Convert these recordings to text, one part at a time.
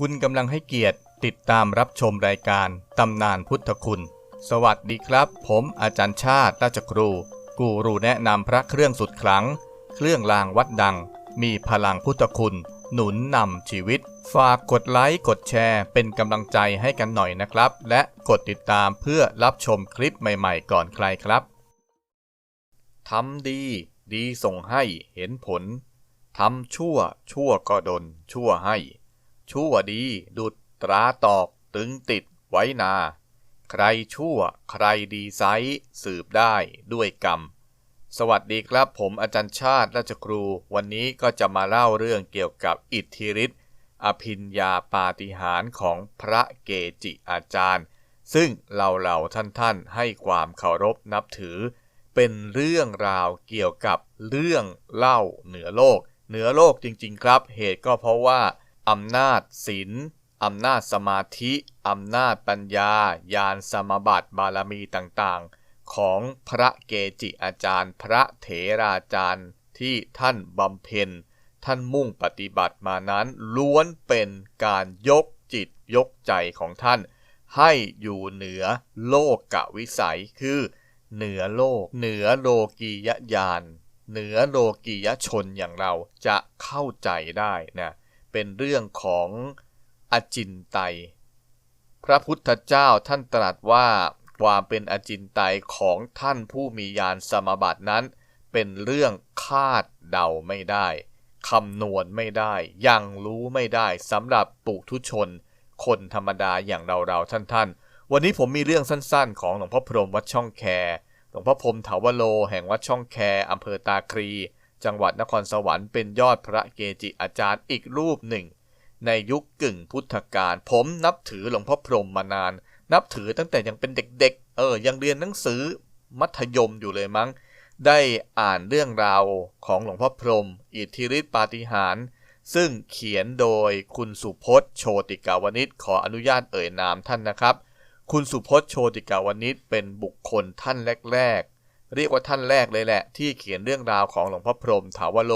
คุณกำลังให้เกียรติติดตามรับชมรายการตำนานพุทธคุณ สวัสดีครับ ผมอาจารย์ชาติราชครู กูรูแนะนำพระเครื่องสุดขลัง เครื่องรางวัดดัง มีพลังพุทธคุณ หนุนนำชีวิต ฝากกดไลค์กดแชร์ เป็นกำลังใจให้กันหน่อยนะครับ และกดติดตามเพื่อรับชมคลิปใหม่ๆ ก่อนใครครับทำดี ดีส่งให้เห็นผลทำชั่วชั่วก็ดนชั่วให้ ชั่วดี ดุดตราตอกตึงติดไว้นา ใครชั่ว ใครดีไซส์สืบได้ด้วยกรรม สวัสดีครับผมอาจารย์ชาติราชครู วันนี้ก็จะมาเล่าเรื่องเกี่ยวกับอิทธิฤทธิ์อภิญญาปาฏิหาริย์ของพระเกจิอาจารย์ ซึ่งเราเหล่าท่านท่านๆ ให้ความเคารพนับถือ เป็นเรื่องราวเกี่ยวกับเรื่องเล่าเหนือโลก เหนือโลกจริงๆ ครับ เหตุก็เพราะว่า อำนาจศีลอำนาจสมาธิอำนาจปัญญา ญาณสมบัติบารมีต่างๆ ของพระเกจิอาจารย์ พระเถราจารย์ที่ท่านบำเพ็ญ ท่านมุ่งปฏิบัติมานั้น ล้วนเป็นการยกจิตยกใจของท่าน ให้อยู่เหนือโลกกะวิสัยคือ เหนือโลก เหนือโลกียญาณเหนือโลกียชนอย่างเราจะเข้าใจได้นะ เป็นเรื่องของอจินไตย พระพุทธเจ้าท่านตรัสว่าความเป็นอจินไตยของท่านผู้มีญาณสมบัตินั้น เป็นเรื่องคาดเดาไม่ได้คำนวณไม่ได้ ยังรู้ไม่ได้สำหรับปุถุชน คนธรรมดาอย่างเราเราๆท่านๆ วันนี้ผมมีเรื่องสั้นๆ ของหลวงพ่อพรมวัดช่องแคหลวงพ่อพรมเถาวโลแห่งวัดช่องแคอำเภอตาครี จังหวัดนครสวรรค์เป็นยอดพระเกจิอาจารย์อีกรูปหนึ่ง ในยุคกึ่งพุทธกาลผมนับถือหลวงพ่อพรหมมานาน นับถือตั้งแต่ยังเป็นเด็กๆ เออ ยังเรียนหนังสือมัธยมอยู่เลยมั้ง ได้อ่านเรื่องราวของหลวงพ่อพรหมอิทธิฤทธิปาฏิหาริย์ซึ่งเขียนโดยคุณสุพจน์โชติกาวนิชขออนุญาตเอ่ยนามท่านนะครับ คุณสุพจน์โชติกาวนิชเป็นบุคคลท่านแรก เรียกว่าท่านแรกเลยแหละ ที่เขียนเรื่องราวของหลวงพ่อพรหมถาวโล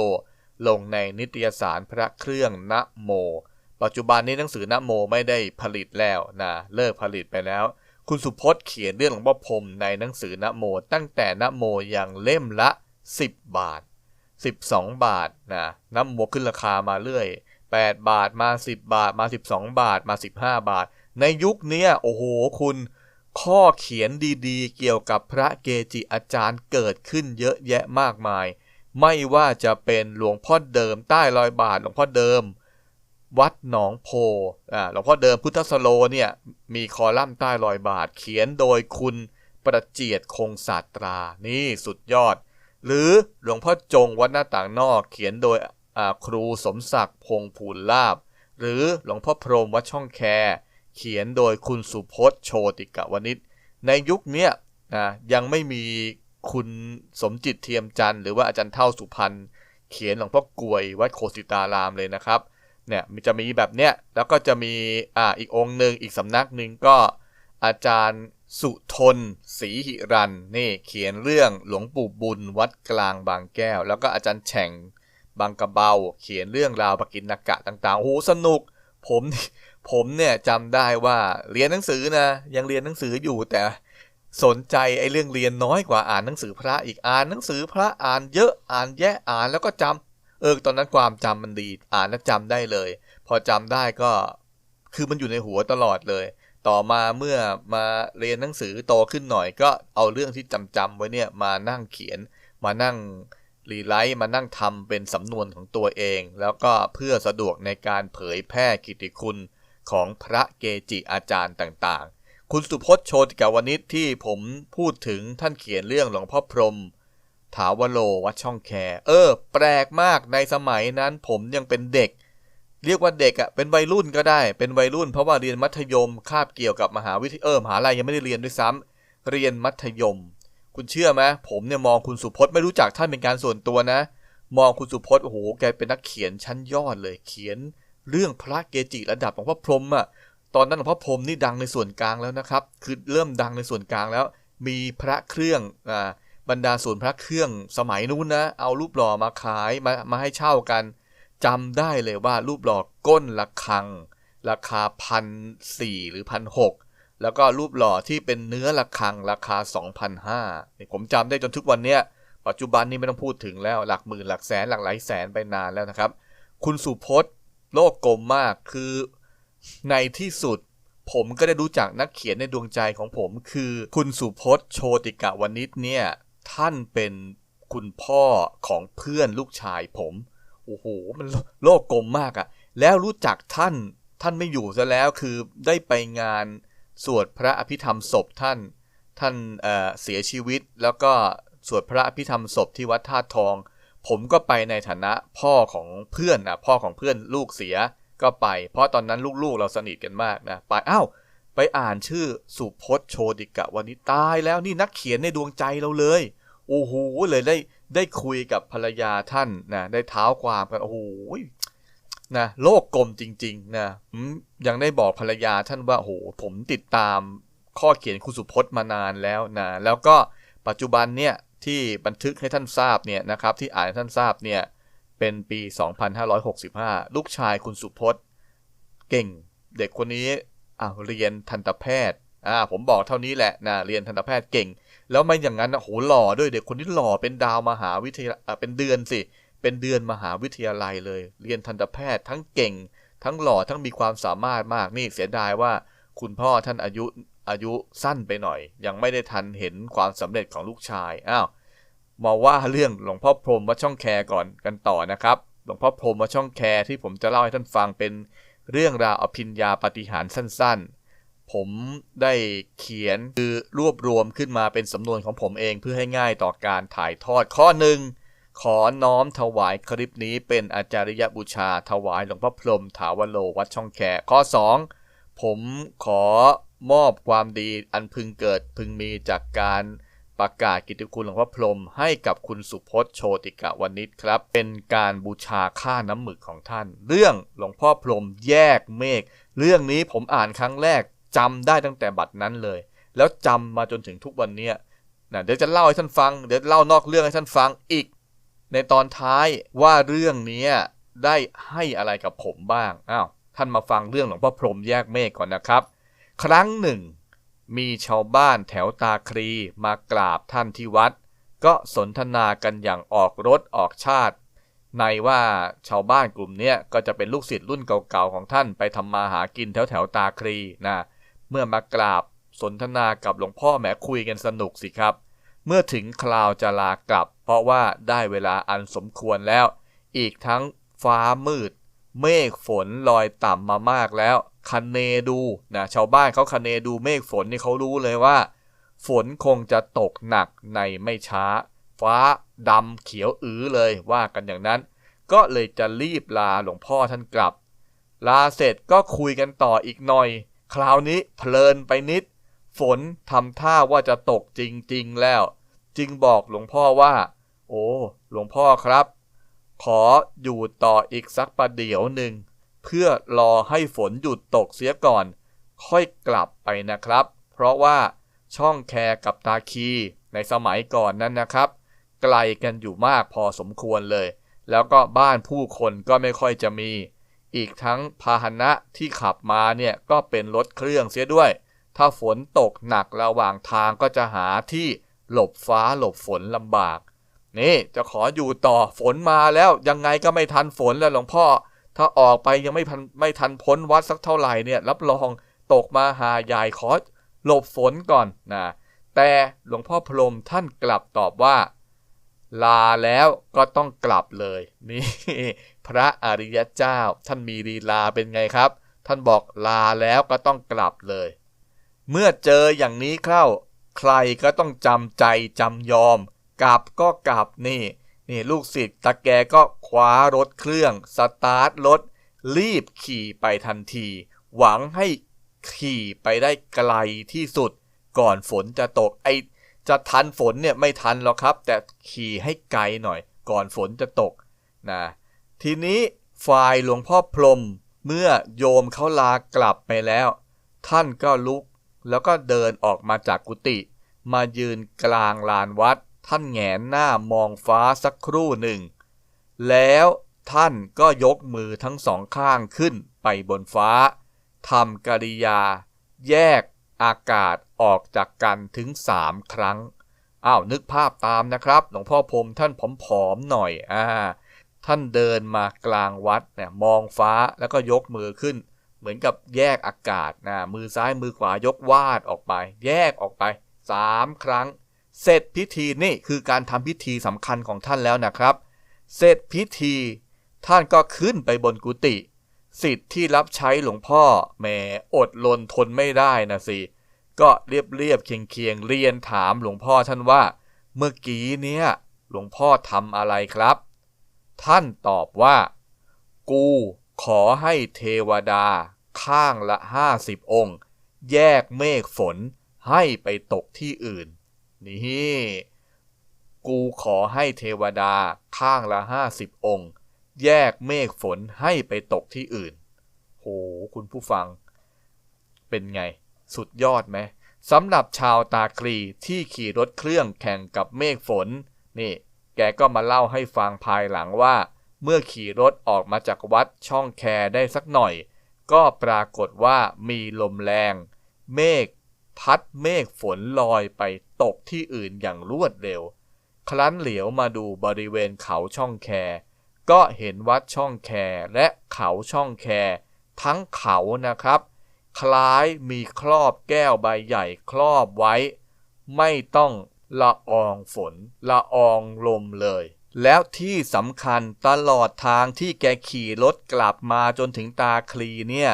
ลงในนิตยสารพระเครื่องนะโม ปัจจุบันนี้หนังสือนะโมไม่ได้ผลิตแล้วนะเลิกผลิตไปแล้ว คุณสุพจน์เขียนเรื่องหลวงพ่อพรหมในหนังสือนะโม ตั้งแต่นะโมย่างเล่มละ 10 บาท 12 บาทนะนะโมขึ้นราคามาเรื่อย 8 บาทมา 10 บาทมา 12 บาทมา 15 บาท ในยุคนี้โอ้โหคุณ ข้อเขียนดีๆ เกี่ยวกับพระเกจิอาจารย์เกิดขึ้นเยอะแยะมากมาย ไม่ว่าจะเป็นหลวงพ่อเดิมใต้รอยบาทหลวงพ่อเดิม วัดหนองโพอ่าหลวงพ่อเดิมพุทธสโลเนี่ยมีคอลัมน์ใต้รอยบาท เขียนโดยคุณประเจียดคงศาสตรา นี่สุดยอด หรือหลวงพ่อจงวัดหน้าต่างนอก เขียนโดยครูสมศักดิ์พงษ์ภูลลาบ หรือหลวงพ่อพรหมวัดช่องแค เขียนโดยคุณสุพจน์โชติกวนิชในยุคเนี้ยนะยังไม่มีคุณสมจิตเทียมจันทร์หรือว่าอาจารย์เท่าสุพรรณเขียนหลวงพ่อกวยวัดโคสิตารามเลยนะครับเนี่ยมันจะมีแบบเนี้ยแล้วก็จะมีอ่าอีกองค์หนึ่งอีกสำนักหนึ่งก็อาจารย์สุทนศรีหิรันนี่เขียนเรื่องหลวงปู่บุญวัดกลางบางแก้ว แล้วก็อาจารย์แฉ่งบางกระเบา เขียนเรื่องราวปกินนกะต่างๆโอ้โหสนุก ผม ผมเนี่ยจำได้ว่าเรียนหนังสือนะ ยังเรียนหนังสืออยู่แต่สนใจไอ้เรื่องเรียนน้อยกว่าอ่านหนังสือพระอีกอ่านหนังสือพระอ่านเยอะอ่านแยะอ่านแล้วก็จำเออตอนนั้นความจำมันดี อ่านแล้วจำได้เลย พอจำได้ก็คือมันอยู่ในหัวตลอดเลย ต่อมาเมื่อมาเรียนหนังสือโตขึ้นหน่อย ก็เอาเรื่องที่จำจำไว้เนี่ยมานั่งเขียน มานั่งรีไลท์มานั่งทำเป็นสำนวนของตัวเอง แล้วก็เพื่อสะดวกในการเผยแพร่กิตติคุณ ของพระเกจิอาจารย์ต่างๆ คุณสุพจน์โชติกาวนิชที่ผมพูดถึงท่านเขียนเรื่องหลวงพ่อพรม ถาวโลวัดช่องแค เออ แปลกมากในสมัยนั้นผมยังเป็นเด็ก เรียกว่าเด็กอะ่ะเป็นวัยรุ่นก็ได้ เป็นวัยรุ่นเพราะว่าเรียนมัธยมคาบเกี่ยวกับมหาวิทยาเออมหาลัยยังไม่ได้เรียนด้วยซ้ำเรียนมัธยม คุณเชื่อไหมผมเนี่ยมองคุณสุพจน์ไม่รู้จักท่านเป็นการส่วนตัวนะมองคุณสุพจน์โอ้โห แกเป็นนักเขียนชั้นยอดเลย เขียน เรื่องพระเกจิระดับของพระพรหมอะตอนนั้นหลวงพ่อพรหมนี่ดังในส่วนกลางแล้วนะครับ คือเริ่มดังในส่วนกลางแล้ว มีพระเครื่องอ่าบรรดาศูนพระเครื่องสมัยนู้นนะ เอารูปหล่อมาขายมามาให้เช่ากันจำได้เลยว่ารูปหล่อก้นละคัง ราคาพันสี่หรือพันหกแล้วก็รูปหล่อที่เป็นเนื้อระฆังราคา2,500ผมจำได้จนทุกวันเนี้ยปัจจุบันนี้ไม่ต้องพูดถึงแล้วหลักหมื่นหลักแสนหลักหลายแสนไปนานแล้วนะครับ คุณสุพจน์ โลกกลมมากคือในที่สุด ผมก็ได้รู้จักนักเขียนในดวงใจของผมคือคุณสุพจน์โชติกะวนิชเนี่ย ท่านเป็นคุณพ่อของเพื่อนลูกชายผม โอ้โห มันโลกกลมมากอะแล้วรู้จักท่านท่านไม่อยู่ซะแล้วคือได้ไปงานสวดพระอภิธรรมศพท่าน ท่านเเสียชีวิตแล้วก็สวดพระอภิธรรมศพที่วัดท่าทอง ผมก็ไปในฐานะพ่อของเพื่อนนะพ่อของเพื่อนลูกเสียก็ไป เพราะตอนนั้นลูกๆเราสนิทกันมากนะไปอ้าวไปอ่านชื่อสุพจน์โชติกะวันนี้ตายแล้วนี่นักเขียนในดวงใจเราเลยโอ้โหเลยได้ได้คุยกับภรรยาท่านนะได้เท้าความกันโอ้โหนะโลกกลมจริงๆนะยังได้บอกภรรยาท่านว่าโอ้โหผมติดตามข้อเขียนคุณสุพจน์มานานแล้วนะแล้วก็ปัจจุบันเนี่ย ที่บันทึกให้ท่านทราบเนี่ยนะครับที่อ่านให้ท่านทราบเนี่ยเป็นปี 2565 ลูกชายคุณสุพจน์เก่งเด็กคนนี้อ่าเรียนทันตแพทย์อ่าผมบอกเท่านี้แหละนะเรียนทันตแพทย์เก่ง แล้วไม่อย่างนั้นนะโหหล่อด้วยเด็กคนนี้หล่อเป็นดาวมหาวิทยาเป็นเดือนสิ เป็นเดือนมหาวิทยาลัยเลย เรียนทันตแพทย์ทั้งเก่ง ทั้งหล่อทั้งมีความสามารถมากนี่เสียดายว่าคุณพ่อท่านอายุ อายุสั้นไปหน่อย ยังไม่ได้ทันเห็นความสำเร็จของลูกชายอ้าวมาว่าเรื่องหลวงพ่อพรมวัดช่องแคก่อนกันต่อนะครับ หลวงพ่อพรมวัดช่องแคที่ผมจะเล่าให้ท่านฟังเป็นเรื่องราวอภิญญาปฏิหารสั้นๆ ผมได้เขียนคือรวบรวมขึ้นมาเป็นสำนวนของผมเองเพื่อให้ง่ายต่อการถ่ายทอดข้อหนึ่งขอน้อมถวายคลิปนี้เป็นอาจาริยบูชาถวายหลวงพ่อพรมถาวโลวัดช่องแคข้อ 2 ผมขอ มอบความดีอันพึงเกิดพึงมีจากการประกาศกิตติคุณหลวงพ่อพรมให้กับคุณสุพจน์โชติกะวณิชครับ เป็นการบูชาค่าน้ำหมึกของท่าน เรื่องหลวงพ่อพรมแยกเมฆเรื่องนี้ผมอ่านครั้งแรกจำได้ตั้งแต่บัดนั้นเลย แล้วจำมาจนถึงทุกวันนี้นะเดี๋ยวจะเล่าให้ท่านฟัง เดี๋ยวเล่านอกเรื่องให้ท่านฟังอีก ในตอนท้ายว่าเรื่องนี้ได้ให้อะไรกับผมบ้างอ้าวท่านมาฟังเรื่องหลวงพ่อพรมแยกเมฆก่อนนะครับ ครั้งหนึ่ง มีชาวบ้านแถวตาครีมากราบท่านที่วัด ก็สนทนากันอย่างออกรถออกชาติ ในว่าชาวบ้านกลุ่มนี้ก็จะเป็นลูกศิษย์รุ่นเก่าๆของท่านไปทำมาหากินแถวแถวตาครีนะเมื่อมากราบสนทนากับหลวงพ่อแหมคุยกันสนุกสิครับ เมื่อถึงคราวจะลากลับ เพราะว่าได้เวลาอันสมควรแล้ว อีกทั้งฟ้ามืด เมฆฝนลอยต่ำมามากแล้วคันเนดูนะชาวบ้านเขาคันเนดูเมฆฝนนี่เขารู้เลยว่า ฝนคงจะตกหนักในไม่ช้า ฟ้าดำเขียวอื้อเลยว่ากันอย่างนั้น ก็เลยจะรีบลาหลวงพ่อท่านกลับ ลาเสร็จก็คุยกันต่ออีกหน่อย คราวนี้เพลินไปนิด ฝนทำท่าว่าจะตกจริงๆแล้ว จึงบอกหลวงพ่อว่า โอ้ หลวงพ่อครับ ขออยู่ต่ออีกสักประเดี๋ยวหนึ่ง เพื่อรอให้ฝนหยุดตกเสียก่อน ค่อยกลับไปนะครับ เพราะว่าช่องแคกับตาคีในสมัยก่อนนั้นนะครับ ไกลกันอยู่มากพอสมควรเลย แล้วก็บ้านผู้คนก็ไม่ค่อยจะมี อีกทั้งพาหนะที่ขับมาเนี่ยก็เป็นรถเครื่องเสียด้วย ถ้าฝนตกหนักระหว่างทางก็จะหาที่หลบฟ้าหลบฝนลำบาก นี่จะขออยู่ต่อฝนมาแล้วยังไงก็ไม่ทันฝนแล้วหลวงพ่อ ถ้าออกไปยังไม่ทันไม่ทันพ้นวัดสักเท่าไหร่เนี่ยรับรองตกมาหาใหญ่ขอหลบฝนก่อนนะแต่หลวงพ่อพรมท่านกลับตอบว่า ลาแล้วก็ต้องกลับเลยนี่พระอริยเจ้าท่านมีลีลาเป็นไงครับ ท่านบอกลาแล้วก็ต้องกลับเลย เมื่อเจออย่างนี้เข้า ใครก็ต้องจำใจจำยอม กลับก็กลับนี่ นี่ลูกศิษย์ตะแกก็คว้ารถเครื่อง สตาร์ทรถ รีบขี่ไปทันที หวังให้ขี่ไปได้ไกลที่สุด ก่อนฝนจะตกไอจะทันฝนเนี่ยไม่ทันหรอกครับ แต่ขี่ให้ไกลหน่อย ก่อนฝนจะตกนะทีนี้ฝ่ายหลวงพ่อพรมเมื่อโยมเขาลากลับไปแล้ว ท่านก็ลุกแล้วก็เดินออกมาจากกุฏิมายืนกลางลานวัด ท่านแงนหน้ามองฟ้าสักครู่หนึ่ง แล้วท่านก็ยกมือทั้งสองข้างขึ้นไปบนฟ้าทำกริยา แยกอากาศออกจากกันถึงสามครั้ง อ้าวนึกภาพตามนะครับ หลวงพ่อพรมท่านผอมๆหน่อยอ่าท่านเดินมากลางวัดเนี่ยมองฟ้าแล้วก็ยกมือขึ้น เหมือนกับแยกอากาศนะมือซ้ายมือขวายกวาดออกไป แยกออกไปสามครั้ง เสร็จพิธีนี่คือการทำพิธีสำคัญของท่านแล้วนะครับ เสร็จพิธี ท่านก็ขึ้นไปบนกุฏิสิทธิ์ที่รับใช้หลวงพ่อแหมอดลนทนไม่ได้นะสิ ก็เรียบเรียบเคียงเคียงเรียนถามหลวงพ่อท่านว่า เมื่อกี้เนี่ย หลวงพ่อทำอะไรครับ ท่านตอบว่า กูขอให้เทวดา ข้างละห้าสิบองค์ แยกเมฆฝนให้ไปตกที่อื่น นี่กูขอให้เทวดาข้างละห้าสิบองค์ แยกเมฆฝนให้ไปตกที่อื่น โห คุณผู้ฟัง เป็นไง สุดยอดไหมสำหรับชาวตาคลีที่ขี่รถเครื่องแข่งกับเมฆฝน นี่ แกก็มาเล่าให้ฟังภายหลังว่า เมื่อขี่รถออกมาจากวัดช่องแคได้สักหน่อย ก็ปรากฏว่ามีลมแรง เมฆ พัดเมฆฝนลอยไปตกที่อื่นอย่างรวดเร็ว ครั้นเหลียวมาดูบริเวณเขาช่องแค ก็เห็นวัดช่องแคและเขาช่องแค ทั้งเขานะครับ คล้ายมีครอบแก้วใบใหญ่ครอบไว้ ไม่ต้องละอองฝน ละอองลมเลย แล้วที่สำคัญตลอดทางที่แกขี่รถกลับมาจนถึงตาคลีเนี่ย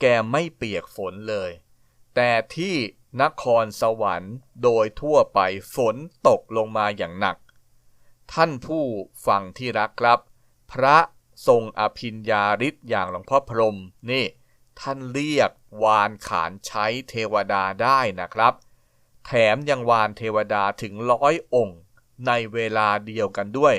แกไม่เปียกฝนเลย แต่ที่นครสวรรค์โดยทั่วไปฝนตกลงมาอย่างหนัก ท่านผู้ฟังที่รักครับ พระทรงอภิญญาฤทธิ์อย่างหลวงพ่อพรมนี่ ท่านเรียกวานขานใช้เทวดาได้นะครับ แถมยังวานเทวดาถึงร้อยองค์ ในเวลาเดียวกันด้วย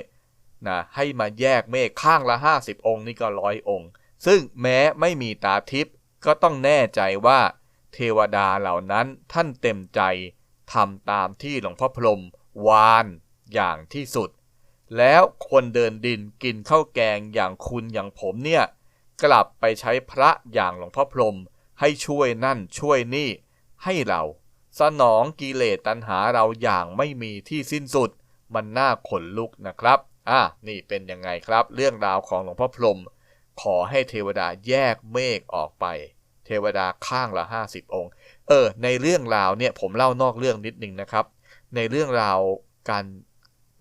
นะให้มาแยกเมฆข้างละ 50 องค์นี่ก็ร้อยองค์ ซึ่งแม้ไม่มีตาทิพย์ก็ต้องแน่ใจว่า เทวดาเหล่านั้นท่านเต็มใจทำตามที่หลวงพ่อพรมวานอย่างที่สุด แล้วคนเดินดินกินข้าวแกงอย่างคุณอย่างผมเนี่ยกลับไปใช้พระอย่างหลวงพ่อพรมให้ช่วยนั่นช่วยนี่ ให้เราสนองกิเลสตัณหาเราอย่างไม่มีที่สิ้นสุด มันน่าขนลุกนะครับ อะนี่เป็นยังไงครับ เรื่องราวของหลวงพ่อพรมขอให้เทวดาแยกเมฆออกไป เทวดาข้างละ 50 องค์ เออ ในเรื่องราวเนี่ยผมเล่านอกเรื่องนิดนึงนะครับ ในเรื่องราวการ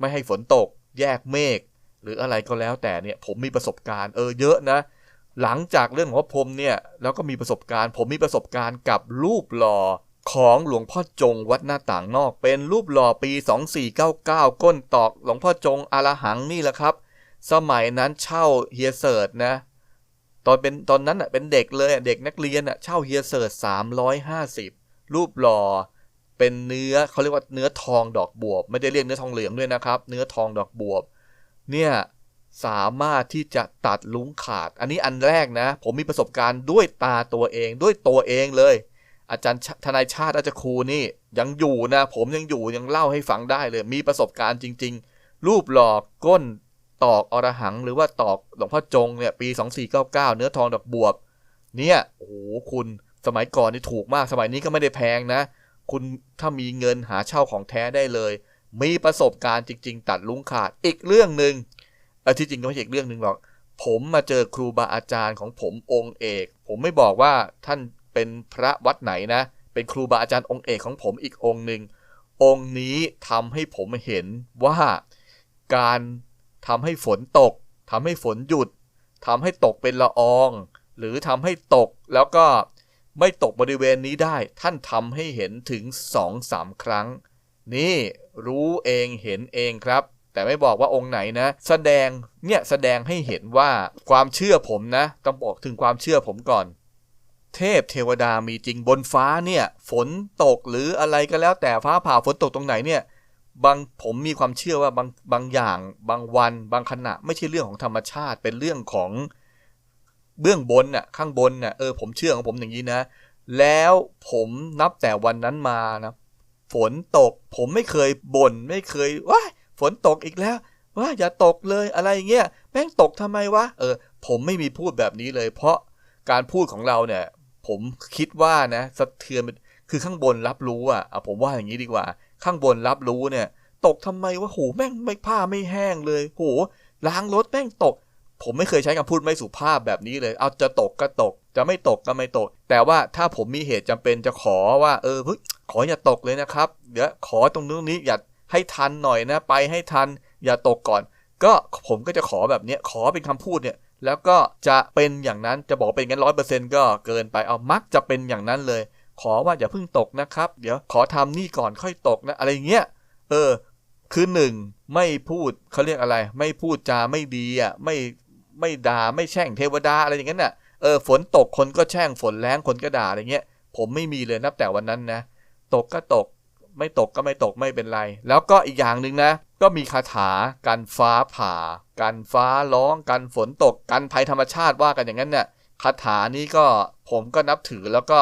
ไม่ให้ฝนตก แยกเมฆหรืออะไรก็แล้วแต่เนี่ยผมมีประสบการณ์เออเยอะนะ หลังจากเรื่องของพรมเนี่ยแล้วก็มีประสบการณ์ ผมมีประสบการณ์กับรูปหล่อของหลวงพ่อจงวัดหน้าต่างนอก เป็นรูปหล่อปี 2499 ก้นตอกหลวงพ่อจงอารหังนี่แหละครับ สมัยนั้นเช่าเฮียเสิร์ตนะ ตอนเป็นตอนนั้นอะเป็นเด็กเลยเด็กนักเรียนอะเช่าเฮียเสิร์ต350รูปหล่อเป็นเนื้อเขาเรียกว่าเนื้อทองดอกบวบ ไม่ได้เรียกเนื้อทองเหลืองด้วยนะครับ เนื้อทองดอกบวบ เนี่ยสามารถที่จะตัดลุงขาด อันนี้อันแรกนะ ผมมีประสบการณ์ด้วยตาตัวเองด้วยตัวเองเลย อาจารย์ทนายชาติอาจารย์ครูนี่ยังอยู่นะ ผมยังอยู่ยังเล่าให้ฟังได้เลย มีประสบการณ์จริง ๆ รูปหลอกก้น ตอกอรหังหรือว่าตอกหลวงพ่อจงเนี่ยปี 2499 เนื้อทองดอกบวบ เนี่ยโอ้โหคุณสมัยก่อนนี่ถูกมากสมัยนี้ก็ไม่ได้แพงนะ คุณถ้ามีเงินหาเช่าของแท้ได้เลย มีประสบการณ์จริง ๆ ตัดลุงขาดอีกเรื่องหนึ่งเออที่จริงก็ไม่ใช่อีกเรื่องหนึ่งหรอก ผมมาเจอครูบาอาจารย์ของผมองค์เอก ผมไม่บอกว่าท่านเป็นพระวัดไหนนะ เป็นครูบาอาจารย์องค์เอกของผมอีกองค์หนึ่งองค์นี้ทำให้ผมเห็นว่าการ ทำให้ฝนตกทำให้ฝนหยุดทำให้ตกเป็นละออง หรือทำให้ตกแล้วก็ไม่ตกบริเวณนี้ได้ ท่านทำให้เห็นถึงสองสามครั้ง นี่รู้เองเห็นเองครับ แต่ไม่บอกว่าองค์ไหนนะ แสดงเนี่ยแสดงให้เห็นว่าความเชื่อผมนะ ต้องบอกถึงความเชื่อผมก่อน เทพเทวดามีจริงบนฟ้าเนี่ย ฝนตกหรืออะไรก็แล้วแต่ฟ้าผ่าฝนตกตรงไหนเนี่ย บางผมมีความเชื่อว่าบางบางอย่าง บางวัน บางขณะ ไม่ใช่เรื่องของธรรมชาติ เป็นเรื่องของเบื้องบนน่ะข้างบนน่ะเออผมเชื่อของผมอย่างนี้นะ แล้วผมนับแต่วันนั้นมานะฝนตก ผมไม่เคยบน่นไม่เคยว้าฝนตกอีกแล้วว่าอย่าตกเลยอะไรเงี้ยแม่งตกทำไมวะเออ ผมไม่มีพูดแบบนี้เลย เพราะการพูดของเราเนี่ย ผมคิดว่านะสะเทือนคือข้างบนรับรู้อะผมว่าอย่างนี้ดีกว่า ข้างบนรับรู้เนี่ย ตกทำไมวะโหแม่งไม่ผ้าไม่แห้งเลยโหล้างรถแม่งตก ผมไม่เคยใช้คำพูดไม่สุภาพแบบนี้เลย เอาจะตกก็ตก จะไม่ตกก็ไม่ตก แต่ว่าถ้าผมมีเหตุจำเป็นจะขอว่า เออขออย่าตกเลยนะครับ เดี๋ยวขอตรงนู้นนี้อย่าให้ทันหน่อยนะ ไปให้ทัน อย่าตกก่อน ก็ผมก็จะขอแบบเนี้ยขอเป็นคำพูดเนี่ยแล้วก็จะเป็นอย่างนั้นจะบอกเป็นงั้นร้อยเปอร์เซ็นก็เกินไปเอามักจะเป็นอย่างนั้นเลย ขอว่าอย่าเพิ่งตกนะครับ เดี๋ยวขอทำนี่ก่อนค่อยตกนะ อะไรเงี้ย เออ คือหนึ่งไม่พูดเขาเรียกอะไร ไม่พูดจาไม่ดีอะ ไม่ไม่ด่าไม่แช่งเทวดาอะไรอย่างนั้นน่ะ เออ ฝนตกคนก็แช่งฝนแรงคนก็ด่าอะไรเงี้ย ผมไม่มีเลยนับแต่วันนั้นนะ ตกก็ตก ไม่ตกก็ไม่ตกไม่เป็นไร แล้วก็อีกอย่างหนึ่งนะ ก็มีคาถากันฟ้าผ่า กันฟ้าร้องกันฝนตกกันภัยธรรมชาติว่ากันอย่างนั้นเนี่ยคาถานี้ก็ผมก็นับถือแล้วก็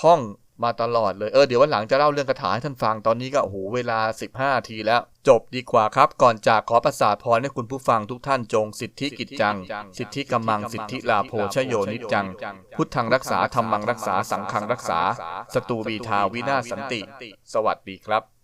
ท่องมาตลอดเลย เออ เดี๋ยววันหลังจะเล่าเรื่องคาถาให้ท่านฟัง ตอนนี้ก็โอ้โหเวลา 15 ทีแล้ว จบดีกว่าครับ ก่อนจากขอประสาทพรให้คุณผู้ฟังทุกท่านจงสิทธิกิจจัง สิทธิกำมัง สิทธิลาโภชโยนิจจัง พุทธังรักษาธรรมังรักษา สังฆังรักษา สตูบีทาวินาศสันติ สวัสดีครับ